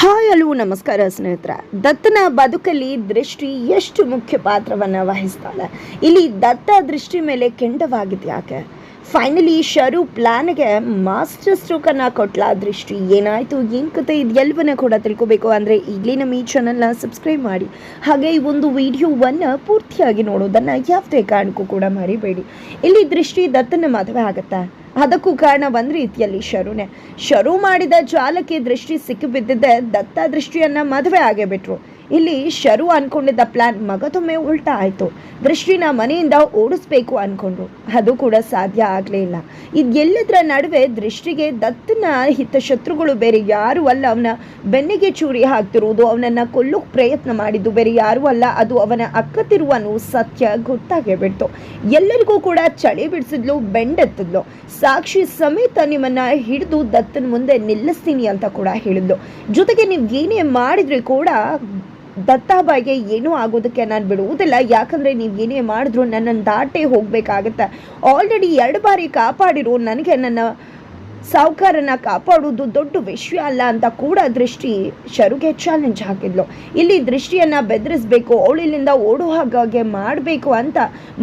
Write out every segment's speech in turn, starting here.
Hi, hello, ನಮಸ್ಕಾರ ಸ್ನೇಹಿತರ. ದತ್ತನ ಬದುಕಲ್ಲಿ ದೃಷ್ಟಿ ಎಷ್ಟು ಮುಖ್ಯ ಪಾತ್ರವನ್ನು ವಹಿಸ್ತಾಳೆ? ಇಲ್ಲಿ ದತ್ತ ದೃಷ್ಟಿ ಮೇಲೆ ಕೆಂಡವಾಗಿದೆ ಯಾಕೆ ಫೈನಲಿ ಶರು ಪ್ಲಾನ್ಗೆ ಮಾಸ್ಟರ್ ಸ್ಟ್ರೋಕನ್ನು ಕೊಟ್ಲ. ದೃಷ್ಟಿ ಏನಾಯಿತು, ಏನು ಕತೆ ಇದೆಲ್ಲವನ್ನ ಕೂಡ ತಿಳ್ಕೊಬೇಕು ಅಂದರೆ ಈಗಲೇ ನಮ್ಮ ಈ ಚಾನಲ್ನ ಸಬ್ಸ್ಕ್ರೈಬ್ ಮಾಡಿ. ಹಾಗೆ ಈ ಒಂದು ವಿಡಿಯೋವನ್ನು ಪೂರ್ತಿಯಾಗಿ ನೋಡೋದನ್ನು ಯಾವುದೇ ಕಾರಣಕ್ಕೂ ಕೂಡ ಮರಿಬೇಡಿ. ಇಲ್ಲಿ ದೃಷ್ಟಿ ದತ್ತನ ಮದುವೆ ಆಗುತ್ತಾ. ಅದಕ್ಕೂ ಕಾರಣ ಒಂದು ರೀತಿಯಲ್ಲಿ ಶರುನೆ. ಶರು ಮಾಡಿದ ಜಾಲಕ್ಕೆ ದೃಷ್ಟಿ ಸಿಕ್ಕಿಬಿದ್ದಿದ್ದೆ, ದತ್ತ ದೃಷ್ಟಿಯನ್ನ ಮದುವೆ ಆಗೇ ಬಿಟ್ರು ಇಲ್ಲಿ ಶರು ಅನ್ಕೊಂಡಿದ್ದ ಪ್ಲಾನ್ ಮಗದೊಮ್ಮೆ ಉಲ್ಟಾ ಆಯ್ತು. ದೃಷ್ಟಿನ ಮನೆಯಿಂದ ಓಡಿಸ್ಬೇಕು ಅನ್ಕೊಂಡ್ರು. ಅದು ಕೂಡ ಸಾಧ್ಯ ಆಗಲೇ ಇಲ್ಲ. ಇದೆಲ್ಲದರ ನಡುವೆ ದೃಷ್ಟಿಗೆ ದತ್ತನ ಹಿತ ಶತ್ರುಗಳು ಬೇರೆ ಯಾರು ಅಲ್ಲ ಅವನ ಬೆನ್ನಿಗೆ ಚೂರಿ ಹಾಕ್ತಿರುವುದು ಅವನನ್ನು ಕೊಲ್ಲು ಪ್ರಯತ್ನ ಮಾಡಿದ್ದು ಬೇರೆ ಯಾರೂ ಅಲ್ಲ, ಅದು ಅವನ ಅಕ್ಕ ತಿರುವನು ಸತ್ಯ ಗೊತ್ತಾಗೇ ಬಿಡ್ತು ಎಲ್ಲರಿಗೂ ಕೂಡ ಚಳಿ ಬಿಡಿಸಿದ್ಲು, ಬೆಂಡೆತ್ತಿದ್ಲು. ಸಾಕ್ಷಿ ಸಮೇತ ನಿಮ್ಮನ್ನ ಹಿಡಿದು ದತ್ತನ ಮುಂದೆ ನಿಲ್ಲಿಸ್ತೀನಿ ಅಂತ ಕೂಡ ಹೇಳಿದ್ಲು. ಜೊತೆಗೆ ನೀವು ಏನೇ ಮಾಡಿದ್ರೆ ಕೂಡ ದತ್ತಾಬಾಯಿಗೆ ಏನೂ ಆಗೋದಕ್ಕೆ ನಾನು ಬಿಡುವುದಿಲ್ಲ. ಯಾಕಂದರೆ ನೀವು ಏನೇ ಮಾಡಿದ್ರು ನನ್ನನ್ನು ದಾಟೇ ಹೋಗಬೇಕಾಗತ್ತೆ. ಆಲ್ರೆಡಿ ಎರಡು ಬಾರಿ ಕಾಪಾಡಿರೋ ನನಗೆ ನನ್ನ ಸಾಹುಕಾರನ ಕಾಪಾಡುವುದು ದೊಡ್ಡ ವಿಷಯ ಅಲ್ಲ ಅಂತ ಕೂಡ ದೃಷ್ಟಿ ಶರುಗೆ ಚಾಲೆಂಜ್ ಹಾಕಿದ್ಲು. ಇಲ್ಲಿ ದೃಷ್ಟಿಯನ್ನ ಬೆದರಿಸ್ಬೇಕು ಅವಳಿಲ್ಲಿಂದ ಓಡೋ ಹಾಗೆ ಮಾಡಬೇಕು ಅಂತ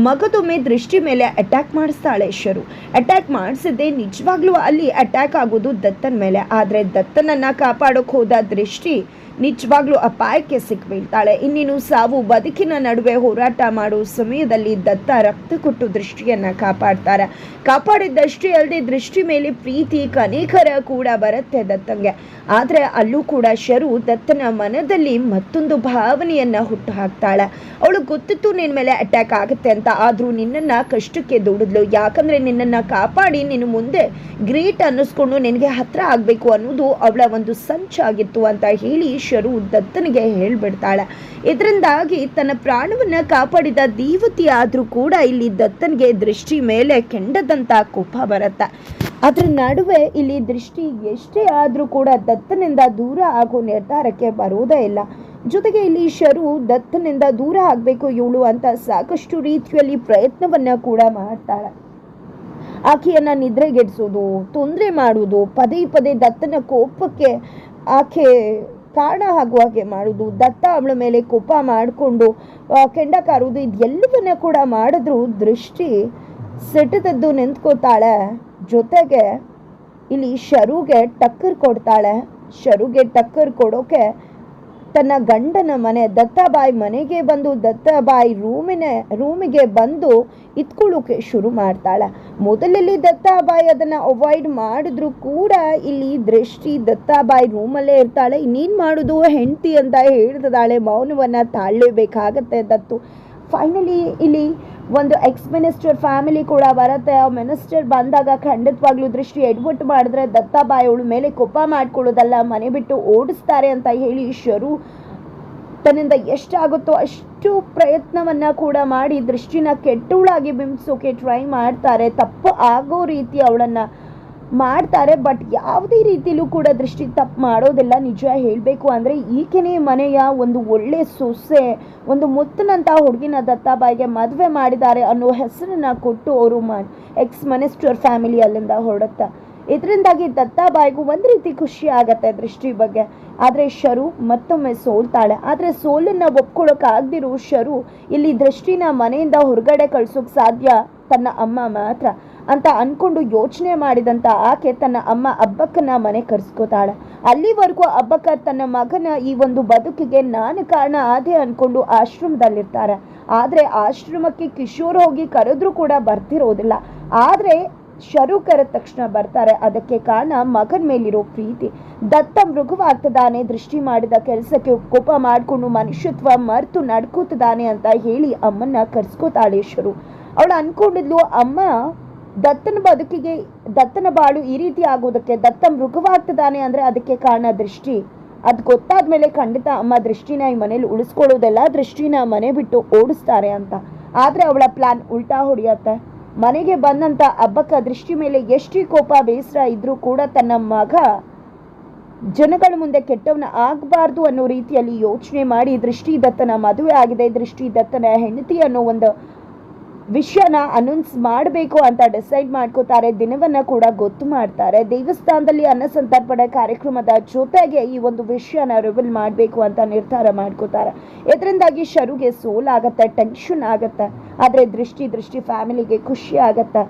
ಮಗದೊಮ್ಮೆ ದೃಷ್ಟಿ ಮೇಲೆ ಅಟ್ಯಾಕ್ ಮಾಡಿಸ್ತಾಳೆ ಶರು. ಅಟ್ಯಾಕ್ ಮಾಡಿಸಿದ್ದೆ ನಿಜವಾಗ್ಲೂ ಅಲ್ಲಿ ಅಟ್ಯಾಕ್ ಆಗೋದು ದತ್ತನ ಮೇಲೆ. ಆದರೆ ದತ್ತನನ್ನ ಕಾಪಾಡೋಕೆ ಹೋದ ದೃಷ್ಟಿ ನಿಜವಾಗ್ಲೂ ಅಪಾಯಕ್ಕೆ ಸಿಕ್ಬೀಳ್ತಾಳೆ ಇನ್ನೇನು ಸಾವು ಬದುಕಿನ ನಡುವೆ ಹೋರಾಟ ಮಾಡೋ ಸಮಯದಲ್ಲಿ ದತ್ತ ರಕ್ತ ಕೊಟ್ಟು ದೃಷ್ಟಿಯನ್ನ ಕಾಪಾಡ್ತಾರೆ. ಕಾಪಾಡಿದ್ದಷ್ಟೇ ಅಲ್ಲದೆ ದೃಷ್ಟಿ ಮೇಲೆ ಪ್ರೀತಿ ಕನಿಕರ ಕೂಡ ಬರುತ್ತೆ ದತ್ತಂಗೆ. ಆದರೆ ಅಲ್ಲೂ ಕೂಡ ಶರು ದತ್ತನ ಮನದಲ್ಲಿ ಮತ್ತೊಂದು ಭಾವನೆಯನ್ನು ಹುಟ್ಟು ಹಾಕ್ತಾಳೆ ಅವಳು ಗೊತ್ತಿತ್ತು ನಿನ್ನ ಮೇಲೆ ಅಟ್ಯಾಕ್ ಆಗುತ್ತೆ ಅಂತ, ಆದರೂ ನಿನ್ನನ್ನು ಕಷ್ಟಕ್ಕೆ ದುಡಿದ್ಲು. ಯಾಕಂದರೆ ನಿನ್ನನ್ನು ಕಾಪಾಡಿ ನೀನು ಮುಂದೆ ಗ್ರೇಟ್ ಅನ್ನಿಸ್ಕೊಂಡು ನಿನಗೆ ಹತ್ರ ಆಗಬೇಕು ಅನ್ನೋದು ಅವಳ ಒಂದು ಸಂಚಾಗಿತ್ತು ಅಂತ ಹೇಳಿ ಶರು ದತ್ತನಿಗೆ ಹೇಳಿಬಿಡ್ತಾಳೆ. ಇದರಿಂದಾಗಿ ತನ್ನ ಪ್ರಾಣವನ್ನು ಕಾಪಾಡಿದ ದೇವತೆ ಆದರೂ ಕೂಡ ಇಲ್ಲಿ ದತ್ತನಿಗೆ ದೃಷ್ಟಿ ಮೇಲೆ ಕೆಂಡದಂತ ಕೋಪ ಬರುತ್ತೆ. ಅದ್ರ ನಡುವೆ ಇಲ್ಲಿ ದೃಷ್ಟಿ ಎಷ್ಟೇ ಆದರೂ ಕೂಡ ದತ್ತನಿಂದ ದೂರ ಆಗೋ ನಿರ್ಧಾರಕ್ಕೆ ಬರೋದೇ ಇಲ್ಲ. ಜೊತೆಗೆ ಇಲ್ಲಿ ಶರು ದತ್ತನಿಂದ ದೂರ ಆಗಬೇಕು ಇವಳು ಅಂತ ಸಾಕಷ್ಟು ರೀತಿಯಲ್ಲಿ ಪ್ರಯತ್ನವನ್ನ ಕೂಡ ಮಾಡ್ತಾಳೆ. ಆಕೆಯನ್ನ ನಿದ್ರೆಗೆಡಿಸೋದು, ತೊಂದರೆ ಮಾಡುವುದು, ಪದೇ ಪದೇ ದತ್ತನ ಕೋಪಕ್ಕೆ ಆಕೆ ಕಾರಣ ಆಗುವ ಹಾಗೆ ಮಾಡುವುದು, ದತ್ತ ಅವಳ ಮೇಲೆ ಕೋಪ ಮಾಡಿಕೊಂಡು ಕೆಂಡ ಕಾರುವುದು, ಇದೆಲ್ಲವನ್ನ ಕೂಡ ಮಾಡಿದ್ರು ದೃಷ್ಟಿ ಸಿಟ್ಟದದ್ದು ನಿಂತ್ಕೋತಾಳೆ ಜೊತೆಗೆ ಇಲ್ಲಿ ಶರುಗೆ ಟಕ್ಕರ್ ಕೊಡ್ತಾಳೆ. ಶರುಗೆ ಟಕ್ಕರ್ ಕೊಡೋಕೆ ತನ್ನ ಗಂಡನ ಮನೆ, ದತ್ತಾಬಾಯಿ ಮನೆಗೆ ಬಂದು, ದತ್ತಾಬಾಯಿ ರೂಮಿನ, ರೂಮಿಗೆ ಬಂದು ಇತ್ಕೊಳ್ಳೋಕೆ ಶುರು ಮಾಡ್ತಾಳೆ. ಮೊದಲಲ್ಲಿ ದತ್ತಾಬಾಯಿ ಅದನ್ನು ಅವಾಯ್ಡ್ ಮಾಡಿದ್ರು ಕೂಡ ಇಲ್ಲಿ ದೃಷ್ಟಿ ದತ್ತಾಬಾಯಿ ರೂಮಲ್ಲೇ ಇರ್ತಾಳೆ. ಇನ್ನೇನು ಮಾಡೋದು ಹೆಂಡತಿ ಅಂತ ಹೇಳ್ತಿದ್ದಾಳೆ. ಮೌನವನ್ನು ತಾಳಲೇಬೇಕಾಗತ್ತೆ ದತ್ತು. ಫೈನಲಿ ಇಲ್ಲಿ ಒಂದು ಎಕ್ಸ್ ಮಿನಿಸ್ಟರ್ ಫ್ಯಾಮಿಲಿ ಕೂಡ ಬರುತ್ತೆ. ಆ ಮಿನಿಸ್ಟರ್ ಬಂದಾಗ ಖಂಡಿತವಾಗ್ಲೂ ದೃಷ್ಟಿ ಎಡ್ವರ್ಟ್ ಮಾಡಿದ್ರೆ ದತ್ತಾಬಾಯಿ ಅವಳ ಮೇಲೆ ಕೋಪ ಮಾಡ್ಕೊಳ್ಳೋದಲ್ಲ, ಮನೆ ಬಿಟ್ಟು ಓಡಿಸ್ತಾರೆ ಅಂತ ಹೇಳಿ ಶರು ತನ್ನಿಂದ ಎಷ್ಟಾಗುತ್ತೋ ಅಷ್ಟು ಪ್ರಯತ್ನವನ್ನು ಕೂಡ ಮಾಡಿ ದೃಷ್ಟಿನ ಕೆಟ್ಟುಳಾಗಿ ಬಿಂಬಿಸೋಕೆ ಟ್ರೈ ಮಾಡ್ತಾರೆ. ತಪ್ಪು ಆಗೋ ರೀತಿ ಅವಳನ್ನ ಮಾಡ್ತಾರೆ ಬಟ್ ಯಾವುದೇ ರೀತಿಲೂ ಕೂಡ ದೃಷ್ಟಿ ತಪ್ಪು ಮಾಡೋದೆಲ್ಲ. ನಿಜ ಹೇಳಬೇಕು ಅಂದರೆ, ಈಕೆನೇ ಮನೆಯ ಒಂದು ಒಳ್ಳೆ ಸೊಸೆ, ಒಂದು ಮುತ್ತನಂತ ಹುಡುಗಿನ ದತ್ತಾಬಾಯಿಗೆ ಮದುವೆ ಮಾಡಿದ್ದಾರೆ ಅನ್ನೋ ಹೆಸರನ್ನು ಕೊಟ್ಟು ಅವರು ಮ ಎಕ್ಸ್ ಮಿನಿಸ್ಟರ್ ಫ್ಯಾಮಿಲಿ ಅಲ್ಲಿಂದ ಹೊರಡುತ್ತೆ. ಇದರಿಂದಾಗಿ ದತ್ತಾಬಾಯಿಗೂ ಒಂದು ರೀತಿ ಖುಷಿ ಆಗತ್ತೆ ದೃಷ್ಟಿ ಬಗ್ಗೆ. ಆದರೆ ಶರು ಮತ್ತೊಮ್ಮೆ ಸೋಲ್ತಾಳೆ. ಆದರೆ ಸೋಲನ್ನು ಒಪ್ಕೊಳ್ಳೋಕ್ಕಾಗದಿರೋ ಶರು ಇಲ್ಲಿ ದೃಷ್ಟಿನ ಮನೆಯಿಂದ ಹೊರಗಡೆ ಕಳ್ಸೋಕ್ಕೆ ಸಾಧ್ಯ ತನ್ನ ಅಮ್ಮ ಮಾತ್ರ. ಅಂತ ಅಂದ್ಕೊಂಡು ಯೋಚನೆ ಮಾಡಿದಂತ ಆಕೆ ತನ್ನ ಅಮ್ಮ ಅಬ್ಬಕ್ಕನ ಮನೆ ಕರ್ಸ್ಕೋತಾಳೆ. ಅಲ್ಲಿವರೆಗೂ ಅಬ್ಬಕ್ಕ ತನ್ನ ಮಗನ ಈ ಒಂದು ಬದುಕಿಗೆ ನಾನು ಕಾರಣ ಆದೆ ಅನ್ಕೊಂಡು ಆಶ್ರಮದಲ್ಲಿರ್ತಾರೆ. ಆದ್ರೆ ಆಶ್ರಮಕ್ಕೆ ಕಿಶೋರ್ ಹೋಗಿ ಕರೆದ್ರೂ ಕೂಡ ಬರ್ತಿರೋದಿಲ್ಲ. ಆದ್ರೆ ಶರು ಕರೆದ ತಕ್ಷಣ ಬರ್ತಾರೆ. ಅದಕ್ಕೆ ಕಾರಣ ಮಗನ ಮೇಲಿರೋ ಪ್ರೀತಿ. ದತ್ತ ಮೃಗವಾಗ್ತದಾನೆ ದೃಷ್ಟಿ ಮಾಡಿದ ಕೆಲಸಕ್ಕೆ ಕೋಪ ಮಾಡಿಕೊಂಡು ಮನುಷ್ಯತ್ವ ಮರೆತು ನಡ್ಕೋತದಾನೆ ಅಂತ ಹೇಳಿ ಅಮ್ಮನ್ನ ಕರ್ಸ್ಕೋತಾಳೆ ಶರು. ಅವಳು ಅನ್ಕೊಂಡಿದ್ಲು, ಅಮ್ಮ ದತ್ತನ ಬದುಕಿಗೆ, ದತ್ತನ ಬಾಳು ಈ ರೀತಿ ಆಗೋದಕ್ಕೆ ದತ್ತ ಮೃಗವಾಗ್ತದಾನೆ ಅಂದ್ರೆ ಅದಕ್ಕೆ ಕಾರಣ ದೃಷ್ಟಿ. ಅದು ಗೊತ್ತಾದ್ಮೇಲೆ ಖಂಡಿತ ಅಮ್ಮ ದೃಷ್ಟಿನ ಈ ಮನೇಲಿ ಉಳಿಸ್ಕೊಳ್ಳೋದೆಲ್ಲ ದೃಷ್ಟಿನ ಮನೆ ಬಿಟ್ಟು ಓಡಿಸ್ತಾರೆ ಅಂತ. ಆದ್ರೆ ಅವಳ ಪ್ಲಾನ್ ಉಲ್ಟಾ ಹೊಡೆಯತ್ತೆ. ಮನೆಗೆ ಬಂದಂತ ಹಬ್ಬಕ್ಕ ದೃಷ್ಟಿ ಮೇಲೆ ಎಷ್ಟೇ ಕೋಪ, ಬೇಸರ ಇದ್ರೂ ಕೂಡ ತನ್ನ ಮಗ ಜನಗಳ ಮುಂದೆ ಕೆಟ್ಟವನ ಆಗಬಾರ್ದು ಅನ್ನೋ ರೀತಿಯಲ್ಲಿ ಯೋಚನೆ ಮಾಡಿ ದೃಷ್ಟಿ ದತ್ತನ ಮದುವೆ ಆಗಿದೆ, ದೃಷ್ಟಿ ದತ್ತನ ಹೆಂಡತಿ ಅನ್ನೋ ಒಂದು ವಿಷಯನ ಅನೌನ್ಸ್ ಮಾಡಬೇಕು ಅಂತ ಡಿಸೈಡ್ ಮಾಡ್ಕೋತಾರೆ. ದಿನವನ್ನ ಕೂಡ ಗೊತ್ತು ಮಾಡ್ತಾರೆ. ದೇವಸ್ಥಾನದಲ್ಲಿ ಅನ್ನ ಕಾರ್ಯಕ್ರಮದ ಜೊತೆಗೆ ಈ ಒಂದು ವಿಷಯನ ರಿವೀಲ್ ಮಾಡಬೇಕು ಅಂತ ನಿರ್ಧಾರ ಮಾಡ್ಕೋತಾರೆ. ಇದರಿಂದಾಗಿ ಶರುಗೆ ಸೋಲಾಗತ್ತೆ ಟೆನ್ಷನ್ ಆಗತ್ತೆ. ಆದ್ರೆ ದೃಷ್ಟಿ ದೃಷ್ಟಿ ಫ್ಯಾಮಿಲಿಗೆ ಖುಷಿ ಆಗತ್ತೆ.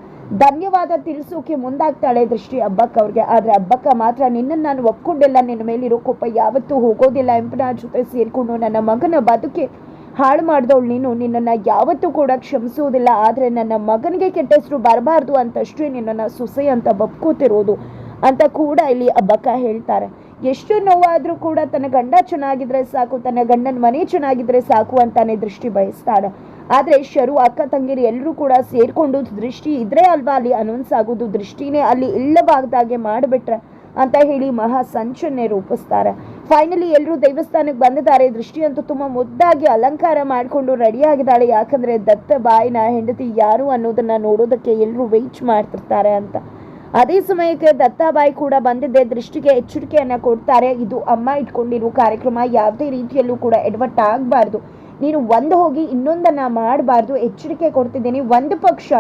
ಧನ್ಯವಾದ ತಿಳಿಸೋಕೆ ಮುಂದಾಗ್ತಾಳೆ ದೃಷ್ಟಿ ಹಬ್ಬಕ್ಕ ಅವ್ರಿಗೆ. ಆದ್ರೆ ಹಬ್ಬಕ್ಕ ಮಾತ್ರ ನಿನ್ನನ್ನು ನಾನು ಒಪ್ಕೊಂಡಿಲ್ಲ. ನಿನ್ನ ಮೇಲಿರೋ ಕೋಪ ಯಾವತ್ತೂ ಹೋಗೋದಿಲ್ಲ. ಎಂಪನ ಜೊತೆ ಸೇರಿಕೊಂಡು ನನ್ನ ಮಗನ ಬದುಕಿ ಹಾಳು ಮಾಡಿದವಳು ನೀನು, ನಿನ್ನನ್ನು ಯಾವತ್ತೂ ಕೂಡ ಕ್ಷಮಿಸುವುದಿಲ್ಲ. ಆದರೆ ನನ್ನ ಮಗನಿಗೆ ಕೆಟ್ಟ ಹೆಸರು ಬರಬಾರ್ದು ಅಂತಷ್ಟೇ ನಿನ್ನನ್ನು ಸೊಸೆ ಅಂತ ಬಪ್ಕೋತಿರೋದು ಅಂತ ಕೂಡ ಇಲ್ಲಿ ಅಬ್ಬಕ್ಕ ಹೇಳ್ತಾರೆ. ಎಷ್ಟು ನೋವಾದರೂ ಕೂಡ ತನ್ನ ಗಂಡ ಚೆನ್ನಾಗಿದ್ರೆ ಸಾಕು, ತನ್ನ ಗಂಡನ ಮನೆ ಚೆನ್ನಾಗಿದ್ರೆ ಸಾಕು ಅಂತಾನೆ ದೃಷ್ಟಿ ಬಯಸ್ತಾಳೆ. ಆದರೆ ಶರು, ಅಕ್ಕ, ತಂಗಿರು ಎಲ್ಲರೂ ಕೂಡ ಸೇರಿಕೊಂಡು ದೃಷ್ಟಿ ಇದ್ರೆ ಅಲ್ವಾ ಅಲ್ಲಿ ಅನೌನ್ಸ್ ಆಗೋದು? ದೃಷ್ಟಿನೇ ಅಲ್ಲಿ ಇಲ್ಲವಾಗ್ದಾಗೆ ಮಾಡಿಬಿಟ್ರೆ ಅಂತ ಹೇಳಿ ಮಹಾ ಸಂಚನ್ನೇ ರೂಪಿಸ್ತಾರೆ. ಫೈನಲಿ ಎಲ್ಲರೂ ದೇವಸ್ಥಾನಕ್ಕೆ ಬಂದಿದ್ದಾರೆ. ದೃಷ್ಟಿ ಅಂತೂ ತುಂಬಾ ಮುದ್ದಾಗಿ ಅಲಂಕಾರ ಮಾಡಿಕೊಂಡು ರೆಡಿಯಾಗಿದ್ದಾಳೆ. ಯಾಕಂದ್ರೆ ದತ್ತ ಬಾಯಿನ ಹೆಂಡತಿ ಯಾರು ಅನ್ನೋದನ್ನ ನೋಡೋದಕ್ಕೆ ಎಲ್ಲರೂ ವೆಯ್ಟ್ ಮಾಡ್ತಿರ್ತಾರೆ ಅಂತ. ಅದೇ ಸಮಯಕ್ಕೆ ದತ್ತಾಬಾಯಿ ಕೂಡ ಬಂದಿದ್ದೆ ದೃಷ್ಟಿಗೆ ಎಚ್ಚರಿಕೆಯನ್ನ ಕೊಡ್ತಾರೆ. ಇದು ಅಮ್ಮ ಇಟ್ಕೊಂಡಿರೋ ಕಾರ್ಯಕ್ರಮ. ಯಾವುದೇ ರೀತಿಯಲ್ಲೂ ಕೂಡ ಎಡ್ವರ್ಟ್ ಆಗಬಾರ್ದು. ನೀನು ಒಂದು ಹೋಗಿ ಇನ್ನೊಂದನ್ನ ಮಾಡಬಾರ್ದು. ಎಚ್ಚರಿಕೆ ಕೊಡ್ತಿದ್ದೀನಿ. ಒಂದು ಪಕ್ಷ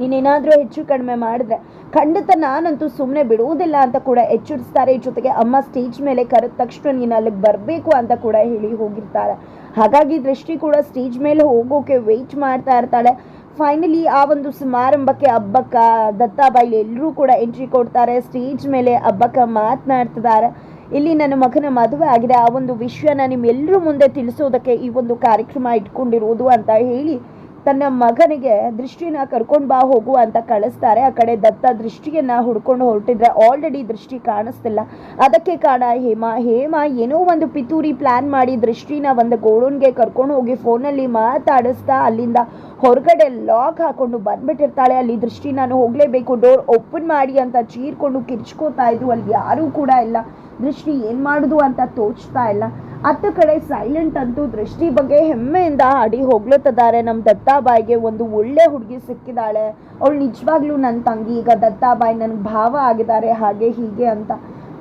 ನೀನೇನಾದರೂ ಹೆಚ್ಚು ಕಡಿಮೆ ಮಾಡಿದ್ರೆ ಖಂಡಿತ ನಾನಂತೂ ಸುಮ್ಮನೆ ಬಿಡುವುದಿಲ್ಲ ಅಂತ ಕೂಡ ಎಚ್ಚರಿಸ್ತಾರೆ. ಜೊತೆಗೆ ಅಮ್ಮ ಸ್ಟೇಜ್ ಮೇಲೆ ಕರೆದ ತಕ್ಷಣ ನೀನು ಅಲ್ಲಿಗೆ ಬರಬೇಕು ಅಂತ ಕೂಡ ಹೇಳಿ ಹೋಗಿರ್ತಾರೆ. ಹಾಗಾಗಿ ದೃಷ್ಟಿ ಕೂಡ ಸ್ಟೇಜ್ ಮೇಲೆ ಹೋಗೋಕೆ ವೆಯ್ಟ್ ಮಾಡ್ತಾ ಇರ್ತಾಳೆ. ಫೈನಲಿ ಆ ಒಂದು ಸಮಾರಂಭಕ್ಕೆ ಅಬ್ಬಕ್ಕ ದತ್ತಾಬಾಯಿ ಎಲ್ಲರೂ ಕೂಡ ಎಂಟ್ರಿ ಕೊಡ್ತಾರೆ. ಸ್ಟೇಜ್ ಮೇಲೆ ಹಬ್ಬಕ್ಕ ಮಾತನಾಡ್ತಿದ್ದಾರೆ. ಇಲ್ಲಿ ನನ್ನ ಮಗನ ಮದುವೆ ಆಗಿದೆ. ಆ ಒಂದು ವಿಷಯನ ನಿಮ್ಮೆಲ್ಲರೂ ಮುಂದೆ ತಿಳಿಸೋದಕ್ಕೆ ಈ ಒಂದು ಕಾರ್ಯಕ್ರಮ ಇಟ್ಕೊಂಡಿರುವುದು ಅಂತ ಹೇಳಿ ತನ್ನ ಮಗನಿಗೆ ದೃಷ್ಟಿನ ಕರ್ಕೊಂಡು ಬಾ ಹೋಗು ಅಂತ ಕಳಿಸ್ತಾರೆ. ಆ ಕಡೆ ದತ್ತ ದೃಷ್ಟಿಯನ್ನ ಹುಡ್ಕೊಂಡು ಹೊರಟಿದ್ರೆ ಆಲ್ರೆಡಿ ದೃಷ್ಟಿ ಕಾಣಿಸ್ತಿಲ್ಲ. ಅದಕ್ಕೆ ಕಾಣ ಹೇಮಾ ಹೇಮಾ ಏನೋ ಒಂದು ಪಿತೂರಿ ಪ್ಲಾನ್ ಮಾಡಿ ದೃಷ್ಟಿನ ಒಂದು ಗೋಡನ್ಗೆ ಕರ್ಕೊಂಡು ಹೋಗಿ ಫೋನಲ್ಲಿ ಮಾತಾಡಿಸ್ತಾ ಅಲ್ಲಿಂದ ಹೊರಗಡೆ ಲಾಕ್ ಹಾಕೊಂಡು ಬಂದ್ಬಿಟ್ಟಿರ್ತಾಳೆ. ಅಲ್ಲಿ ದೃಷ್ಟಿ ನಾನು ಹೋಗಲೇಬೇಕು ಡೋರ್ ಓಪನ್ ಮಾಡಿ ಅಂತ ಚೀರ್ಕೊಂಡು ಕಿರ್ಚ್ಕೋತಾ ಇದ್ರು ಅಲ್ಲಿ ಯಾರೂ ಕೂಡ ಇಲ್ಲ. ದೃಷ್ಟಿ ಏನು ಮಾಡೋದು ಅಂತ ತೋಚ್ತಾ ಇಲ್ಲ. ಹತ್ತು ಕಡೆ ಸೈಲೆಂಟ್ ಅಂತೂ ದೃಷ್ಟಿ ಬಗ್ಗೆ ಹೆಮ್ಮೆಯಿಂದ ಅಡಿ ಹೋಗ್ಲತ್ತಿದ್ದಾರೆ. ನಮ್ಮ ದತ್ತಾಬಾಯಿಗೆ ಒಂದು ಒಳ್ಳೆ ಹುಡುಗಿ ಸಿಕ್ಕಿದಾಳೆ. ಅವಳು ನಿಜವಾಗ್ಲೂ ನನ್ನ ತಂಗಿ. ಈಗ ದತ್ತಾಬಾಯಿ ನನಗೆ ಭಾವ ಆಗಿದ್ದಾರೆ. ಹಾಗೆ ಹೀಗೆ ಅಂತ.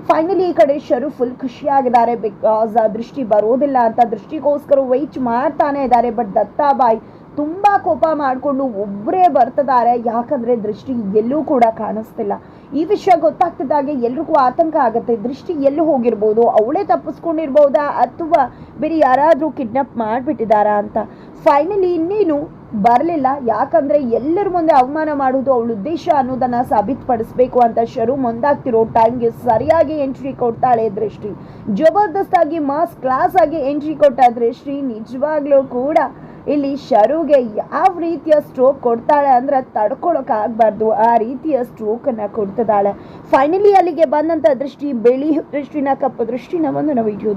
ಫೈನಲಿ ಈ ಕಡೆ ಶರು ಫುಲ್ ಖುಷಿಯಾಗಿದ್ದಾರೆ. ಬಿಕಾಸ್ ದೃಷ್ಟಿ ಬರೋದಿಲ್ಲ ಅಂತ ದೃಷ್ಟಿಗೋಸ್ಕರ ವೆಯ್ಟ್ ಮಾಡ್ತಾನೆ ಇದ್ದಾರೆ. ಬಟ್ ದತ್ತಾಬಾಯಿ ತುಂಬ ಕೋಪ ಮಾಡಿಕೊಂಡು ಒಬ್ಬರೇ ಬರ್ತಿದ್ದಾರೆ. ಯಾಕಂದರೆ ದೃಷ್ಟಿ ಎಲ್ಲೂ ಕೂಡ ಕಾಣಿಸ್ತಿಲ್ಲ. ಈ ವಿಷಯ ಗೊತ್ತಾಗ್ತಿದ್ದಾಗೆ ಎಲ್ರಿಗೂ ಆತಂಕ ಆಗುತ್ತೆ. ದೃಷ್ಟಿ ಎಲ್ಲಿ ಹೋಗಿರ್ಬೋದು? ಅವಳೇ ತಪ್ಪಿಸ್ಕೊಂಡಿರ್ಬೋದಾ? ಅಥವಾ ಬೇರೆ ಯಾರಾದರೂ ಕಿಡ್ನಾಪ್ ಮಾಡಿಬಿಟ್ಟಿದ್ದಾರಾ ಅಂತ? ಫೈನಲಿ ಇನ್ನೇನು ಬರಲಿಲ್ಲ. ಯಾಕಂದ್ರೆ ಎಲ್ಲರ ಮುಂದೆ ಅವಮಾನ ಮಾಡೋದು ಅವಳ ಉದ್ದೇಶ ಅನ್ನೋದನ್ನು ಸಾಬೀತುಪಡಿಸ್ಬೇಕು ಅಂತ ಶರು ಮುಂದಾಗ್ತಿರೋ ಟೈಮ್ಗೆ ಸರಿಯಾಗಿ ಎಂಟ್ರಿ ಕೊಡ್ತಾಳೆ ದೃಷ್ಟಿ. ಜಬರ್ದಸ್ತಾಗಿ ಮಾಸ್ ಕ್ಲಾಸ್ ಆಗಿ ಎಂಟ್ರಿ ಕೊಟ್ಟ ದೃಷ್ಟಿ ನಿಜವಾಗ್ಲೂ ಕೂಡ ಇಲ್ಲಿ ಶರುಗೆ ಯಾವ ರೀತಿಯ ಸ್ಟ್ರೋಕ್ ಕೊಡ್ತಾಳೆ ಅಂದ್ರೆ ತಡ್ಕೊಳಕ್ ಆಗ್ಬಾರ್ದು. ಆ ರೀತಿಯ ಸ್ಟ್ರೋಕ್ ಅನ್ನ ಕೊಡ್ತಿದ್ದಾಳೆ. ಫೈನಲಿ ಅಲ್ಲಿಗೆ ಬಂದಂತ ದೃಷ್ಟಿ, ಬಿಳಿ ದೃಷ್ಟಿನ ಕಪ್ಪು ದೃಷ್ಟಿನ ಒಂದು ನಾವು ವಿಡಿಯೋದ